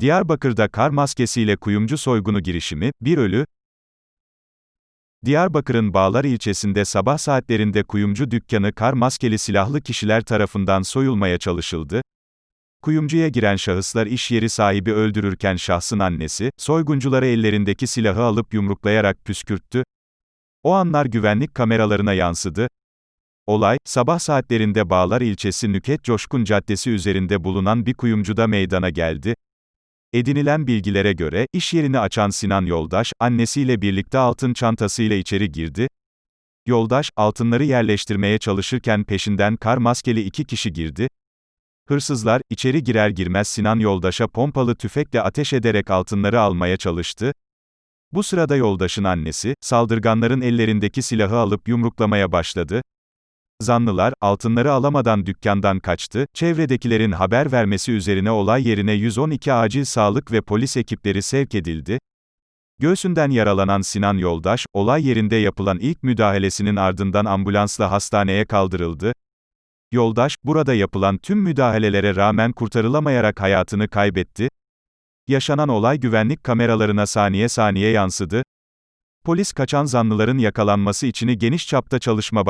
Diyarbakır'da kar maskesiyle kuyumcu soygunu girişimi, bir ölü. Diyarbakır'ın Bağlar ilçesinde sabah saatlerinde kuyumcu dükkanı kar maskeli silahlı kişiler tarafından soyulmaya çalışıldı. Kuyumcuya giren şahıslar iş yeri sahibi öldürürken şahsın annesi, soyguncuları ellerindeki silahı alıp yumruklayarak püskürttü. O anlar güvenlik kameralarına yansıdı. Olay, sabah saatlerinde Bağlar ilçesi Nüket Coşkun Caddesi üzerinde bulunan bir kuyumcuda meydana geldi. Edinilen bilgilere göre, iş yerini açan Sinan Yoldaş, annesiyle birlikte altın çantasıyla içeri girdi. Yoldaş, altınları yerleştirmeye çalışırken peşinden kar maskeli iki kişi girdi. Hırsızlar, içeri girer girmez Sinan Yoldaş'a pompalı tüfekle ateş ederek altınları almaya çalıştı. Bu sırada Yoldaş'ın annesi, saldırganların ellerindeki silahı alıp yumruklamaya başladı. Zanlılar, altınları alamadan dükkandan kaçtı, çevredekilerin haber vermesi üzerine olay yerine 112 acil sağlık ve polis ekipleri sevk edildi. Göğsünden yaralanan Sinan Yoldaş, olay yerinde yapılan ilk müdahalesinin ardından ambulansla hastaneye kaldırıldı. Yoldaş, burada yapılan tüm müdahalelere rağmen kurtarılamayarak hayatını kaybetti. Yaşanan olay güvenlik kameralarına saniye saniye yansıdı. Polis kaçan zanlıların yakalanması için geniş çapta çalışma başlattı.